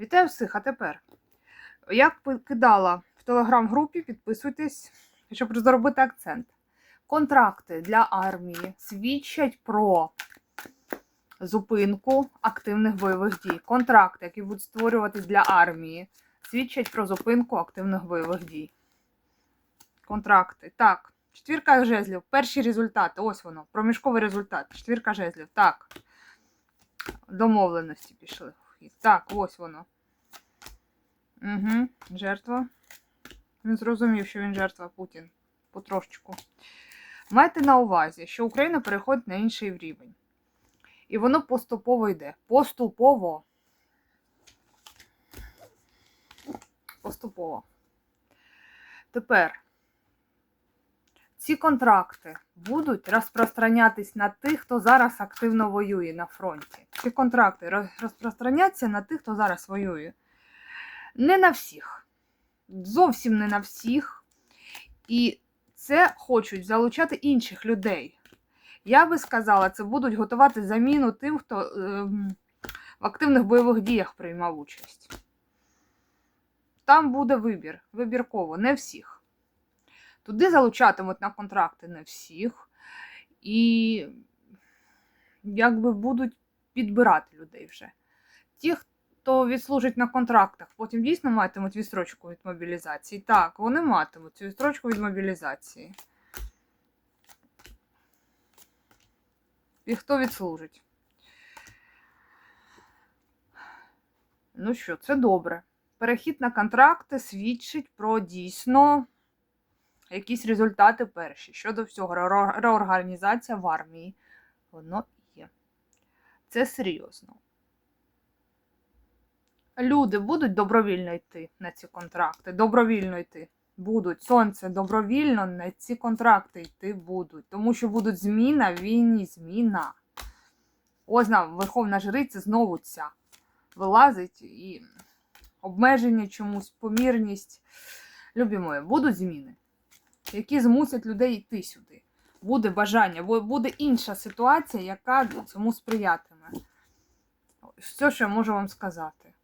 Вітаю всіх, а тепер. Як кидала в телеграм-групі, підписуйтесь, щоб зробити акцент. Контракти для армії свідчать про зупинку активних бойових дій. Контракти, які будуть створюватись для армії, свідчать про зупинку активних бойових дій. Контракти. Так. Четвірка жезлів. Перші результати. Ось воно. Проміжковий результат. Четвірка жезлів. Так. Домовленості пішли. Так, ось воно. Угу. Жертва. Він зрозумів, що він жертва Путін. Потрошечку. Майте на увазі, що Україна переходить на інший рівень. І воно поступово йде. Поступово. Поступово. Тепер ці контракти будуть розпространятись на тих, хто зараз активно воює на фронті. Ці контракти розпространяться на тих, хто зараз воює. Не на всіх. Зовсім не на всіх. І це хочуть залучати інших людей. Я би сказала, це будуть готувати заміну тим, хто ем, в активних бойових діях приймав участь. Там буде вибір, вибірково, не всіх. Туди залучатимуть на контракти не всіх. І якби будуть підбирати людей вже. Ті, хто відслужить на контрактах, потім дійсно матимуть відстрочку від мобілізації. Так, вони матимуть цю відстрочку від мобілізації. І хто відслужить? Ну що, це добре. Перехід на контракти свідчить про дійсно якісь результати перші. Щодо всього, реорганізація в армії. Воно. Це серйозно. Люди будуть добровільно йти на ці контракти. Добровільно йти. Будуть. Сонце добровільно на ці контракти йти будуть. Тому що будуть зміна, в війні, зміна. Ось нам Верховна Жриця знову ця вилазить і обмеження чомусь, помірність. Любі мої, будуть зміни, які змусять людей йти сюди. Буде бажання, буде інша ситуація, яка цьому сприятиме. Все, що я можу вам сказати.